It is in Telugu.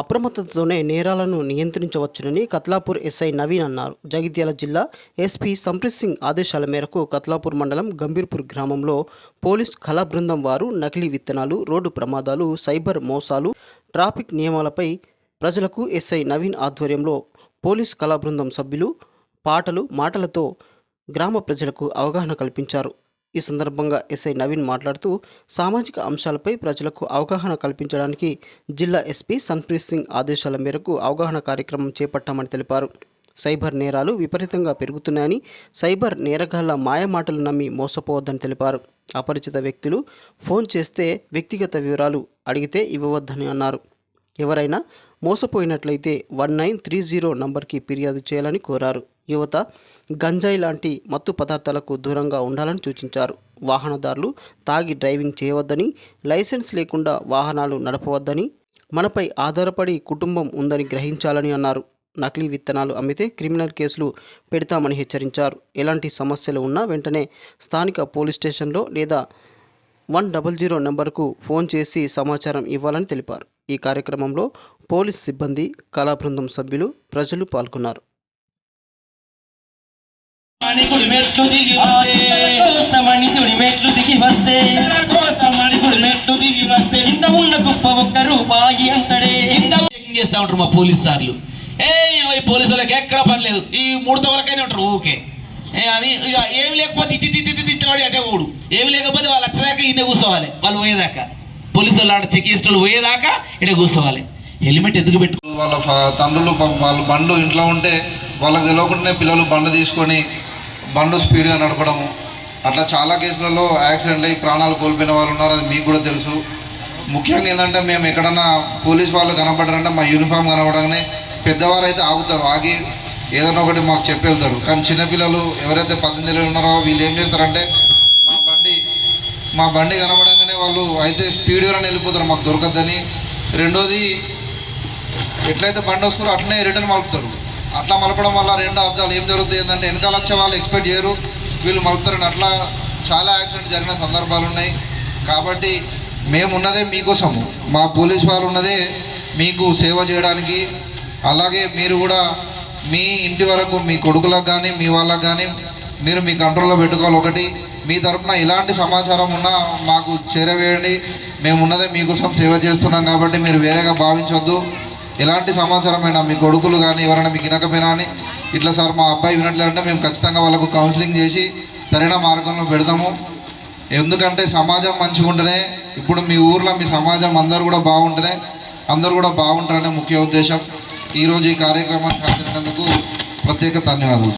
అప్రమత్తతతోనే నేరాలను నియంత్రించవచ్చునని కత్లాపూర్ ఎస్ఐ నవీన్ అన్నారు. జగిత్యాల జిల్లా ఎస్పీ సంప్రీత్ సింగ్ ఆదేశాల మేరకు కత్లాపూర్ మండలం గంభీర్పూర్ గ్రామంలో పోలీస్ కళా బృందం వారు నకిలీ విత్తనాలు రోడ్డు ప్రమాదాలు సైబర్ మోసాలు ట్రాఫిక్ నియమాలపై ప్రజలకు ఎస్ఐ నవీన్ ఆధ్వర్యంలో పోలీస్ కళా బృందం సభ్యులు పాటలు మాటలతో గ్రామ ప్రజలకు అవగాహన కల్పించారు. ఈ సందర్భంగా ఎస్ఐ నవీన్ మాట్లాడుతూ సామాజిక అంశాలపై ప్రజలకు అవగాహన కల్పించడానికి జిల్లా ఎస్పీ సన్ప్రీత్ సింగ్ ఆదేశాల మేరకు అవగాహన కార్యక్రమం చేపట్టామని తెలిపారు. సైబర్ నేరాలు విపరీతంగా పెరుగుతున్నాయని సైబర్ నేరగాళ్ళ మాయమాటలు నమ్మి మోసపోవద్దని తెలిపారు. అపరిచిత వ్యక్తులు ఫోన్ చేస్తే వ్యక్తిగత వివరాలు అడిగితే ఇవ్వవద్దని అన్నారు. ఎవరైనా మోసపోయినట్లయితే వన్ నైన్ త్రీ జీరో నంబర్కి ఫిర్యాదు చేయాలని కోరారు. యువత గంజాయి లాంటి మత్తు పదార్థాలకు దూరంగా ఉండాలని సూచించారు. వాహనదారులు తాగి డ్రైవింగ్ చేయవద్దని లైసెన్స్ లేకుండా వాహనాలు నడపవద్దని మనపై ఆధారపడి కుటుంబం ఉందని గ్రహించాలని అన్నారు. నకిలీ విత్తనాలు అమ్మితే క్రిమినల్ కేసులు పెడతామని హెచ్చరించారు. ఎలాంటి సమస్యలు ఉన్నా వెంటనే స్థానిక పోలీస్ స్టేషన్లో లేదా వన్ డబల్ జీరో నెంబర్కు ఫోన్ చేసి సమాచారం ఇవ్వాలని తెలిపారు. ఈ కార్యక్రమంలో పోలీస్ సిబ్బంది కళా బృందం సభ్యులు ప్రజలు పాల్గొన్నారు దిగి వస్తే అంటడే చేస్తా ఉంటారు మా పోలీస్ సార్లు ఏ పోలీసు వాళ్ళకి ఎక్కడ పర్లేదు ఈ మూడు తొగలకైనా ఉంటారు ఊకే అని ఇక ఏమి లేకపోతే ఇటు ఇటు ఇటు ఇటు వాడి అటే ఏమి లేకపోతే వాళ్ళు వచ్చేదాకా ఈయన కూర్చోవాలి వాళ్ళు పోయేదాకా పోలీసు వాళ్ళు ఆడ చెక్ పోయేదాకా ఇక్కడ కూర్చోవాలి. హెల్మెట్ ఎందుకు పెట్టు? వాళ్ళ తండ్రులు వాళ్ళ బండ్లు ఇంట్లో ఉంటే వాళ్ళకి తెలియకుండానే పిల్లలు బండ్లు తీసుకొని బండ్లు స్పీడ్గా నడపడము. అట్లా చాలా కేసులలో యాక్సిడెంట్ అయ్యి ప్రాణాలు కోల్పోయిన వాళ్ళు ఉన్నారు అది మీకు కూడా తెలుసు. ముఖ్యంగా ఏంటంటే మేము ఎక్కడన్నా పోలీస్ వాళ్ళు కనపడారంటే మా యూనిఫామ్ కనపడగానే పెద్దవారు అయితే ఆగుతారు ఆగి ఏదైనా ఒకటి మాకు చెప్పి వెళ్తారు. కానీ చిన్నపిల్లలు ఎవరైతే పద్దెనిమిది ఉన్నారో వీళ్ళు ఏం చేస్తారంటే మా బండి కనబడంగానే వాళ్ళు అయితే స్పీడ్గానే వెళ్ళిపోతారు మాకు దొరకద్దని. రెండోది ఎట్లయితే బండి వస్తారో అట్లనే రిటర్న్ మలుపుతారు. అట్లా మలపడం వల్ల రెండు అర్థాలు. ఏం జరుగుతుంది ఏంటంటే వెనకాల వచ్చే వాళ్ళు ఎక్స్పెక్ట్ చేయరు. వీళ్ళు మలుపుతారని అట్లా చాలా యాక్సిడెంట్ జరిగిన సందర్భాలు ఉన్నాయి. కాబట్టి మేమున్నదే మీకోసము. మా పోలీస్ వారు ఉన్నదే మీకు సేవ చేయడానికి. అలాగే మీరు కూడా మీ ఇంటి వరకు మీ కొడుకులకు కానీ మీ వాళ్ళకు కానీ మీరు మీ కంట్రోల్లో పెట్టుకోవాలి ఒకటి. మీ తరపున ఎలాంటి సమాచారం ఉన్నా మాకు చేరవేయండి. మేము ఉన్నదే మీకోసం సేవ చేస్తున్నాం కాబట్టి మీరు వేరేగా భావించవద్దు ఎలాంటి సమాచారమైనా మీ కొడుకులు కానీ ఎవరైనా మీకు వినకపోయినా అని ఇట్లా సార్ మా అబ్బాయి వినట్లంటే మేము ఖచ్చితంగా వాళ్ళకు కౌన్సిలింగ్ చేసి సరైన మార్గంలో పెడతాము. ఎందుకంటే సమాజం మంచిగా ఉంటేనే ఇప్పుడు మీ ఊర్లో మీ సమాజం అందరూ కూడా బాగుంటేనే అందరూ కూడా బాగుంటారనే ముఖ్య ఉద్దేశం. ఈరోజు ఈ కార్యక్రమానికి హాజరైనందుకు ప్రత్యేక ధన్యవాదాలు